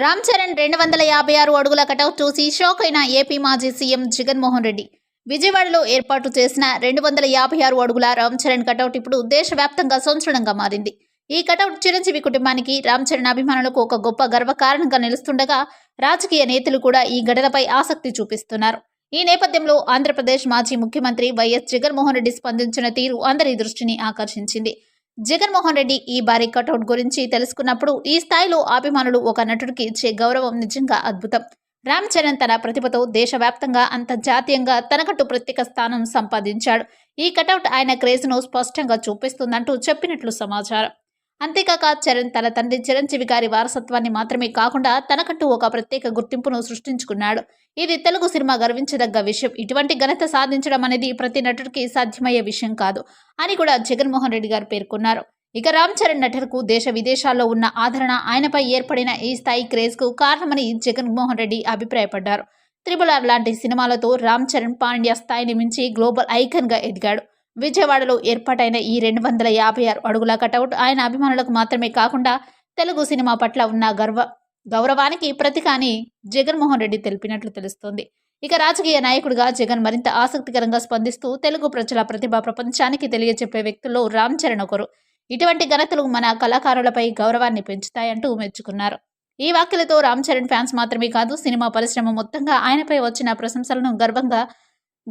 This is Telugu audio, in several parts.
రామ్ చరణ్ రెండు వందల యాభై ఆరు అడుగుల కటౌట్ చూసి షాక్ అయిన ఏపీ మాజీ సీఎం జగన్మోహన్ రెడ్డి. విజయవాడలో ఏర్పాటు చేసిన రెండు వందల యాభై ఆరు అడుగుల రామ్ చరణ్ కటౌట్ ఇప్పుడు దేశవ్యాప్తంగా సంచలనంగా మారింది. ఈ కటౌట్ చిరంజీవి కుటుంబానికి రామ్ చరణ్ అభిమానులకు ఒక గొప్ప గర్వకారణంగా నిలుస్తుండగా రాజకీయ నేతలు కూడా ఈ ఘటనపై ఆసక్తి చూపిస్తున్నారు. ఈ నేపథ్యంలో ఆంధ్రప్రదేశ్ మాజీ ముఖ్యమంత్రి వైఎస్ జగన్మోహన్ రెడ్డి స్పందించిన తీరు అందరి దృష్టిని ఆకర్షించింది. జగన్మోహన్ రెడ్డి ఈ భారీ కటౌట్ గురించి తెలుసుకున్నప్పుడు ఈ స్థాయిలో అభిమానులు ఒక నటుడికి ఇచ్చే గౌరవం నిజంగా అద్భుతం. రామ్ చరణ్ తన ప్రతిభతో దేశవ్యాప్తంగా అంతర్జాతీయంగా తనకంటూ ప్రత్యేక స్థానం సంపాదించాడు. ఈ కటౌట్ ఆయన క్రేజ్ను స్పష్టంగా చూపిస్తుందంటూ చెప్పినట్లు సమాచారం. అంతేకాక చరణ్ తన తండ్రి చిరంజీవి గారి వారసత్వాన్ని మాత్రమే కాకుండా తనకంటూ ఒక ప్రత్యేక గుర్తింపును సృష్టించుకున్నాడు. ఇది తెలుగు సినిమా గర్వించదగ్గ విషయం. ఇటువంటి ఘనత సాధించడం అనేది ప్రతి నటుడికి సాధ్యమయ్యే విషయం కాదు అని కూడా జగన్మోహన్ రెడ్డి గారు పేర్కొన్నారు. ఇక రామ్ చరణ్ నటనకు దేశ విదేశాల్లో ఉన్న ఆదరణ ఆయనపై ఏర్పడిన ఈ స్థాయి క్రేజ్కు కారణమని జగన్మోహన్ రెడ్డి అభిప్రాయపడ్డారు. త్రిబుల్ ఆర్ లాంటి సినిమాలతో రామ్ చరణ్ పాండ్యా స్థాయిని మించి గ్లోబల్ ఐకన్గా ఎదిగాడు. విజయవాడలో ఏర్పాటైన ఈ రెండు వందల యాభై ఆరు అడుగుల కటౌట్ ఆయన అభిమానులకు మాత్రమే కాకుండా తెలుగు సినిమా పట్ల ఉన్న గర్వ గౌరవానికి ప్రతీక అని జగన్మోహన్ రెడ్డి తెలిపినట్లు తెలుస్తోంది. ఇక రాజకీయ నాయకుడిగా జగన్ మరింత ఆసక్తికరంగా స్పందిస్తూ తెలుగు ప్రజల ప్రతిభ ప్రపంచానికి తెలియజెప్పే వ్యక్తుల్లో రామ్ చరణ్ ఒకరు. ఇటువంటి ఘనతలు మన కళాకారులపై గౌరవాన్ని పెంచుతాయంటూ మెచ్చుకున్నారు. ఈ వ్యాఖ్యలతో రామ్ చరణ్ ఫ్యాన్స్ మాత్రమే కాదు సినిమా పరిశ్రమ మొత్తంగా ఆయనపై వచ్చిన ప్రశంసలను గర్వంగా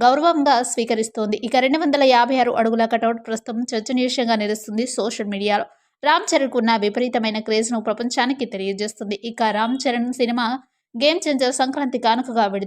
గౌరవంగా స్వీకరిస్తోంది. ఇక రెండు వందల యాభై ఆరు అడుగుల కటౌట్ ప్రస్తుతం చర్చనీయంగా నిలుస్తుంది సోషల్ మీడియాలో. రామ్ చరణ్కు ఉన్న విపరీతమైన క్రేజ్ను ప్రపంచానికి తెలియజేస్తుంది. ఇక Ram Charan cinema Game Changer Sankranti కానుకగా విడుదల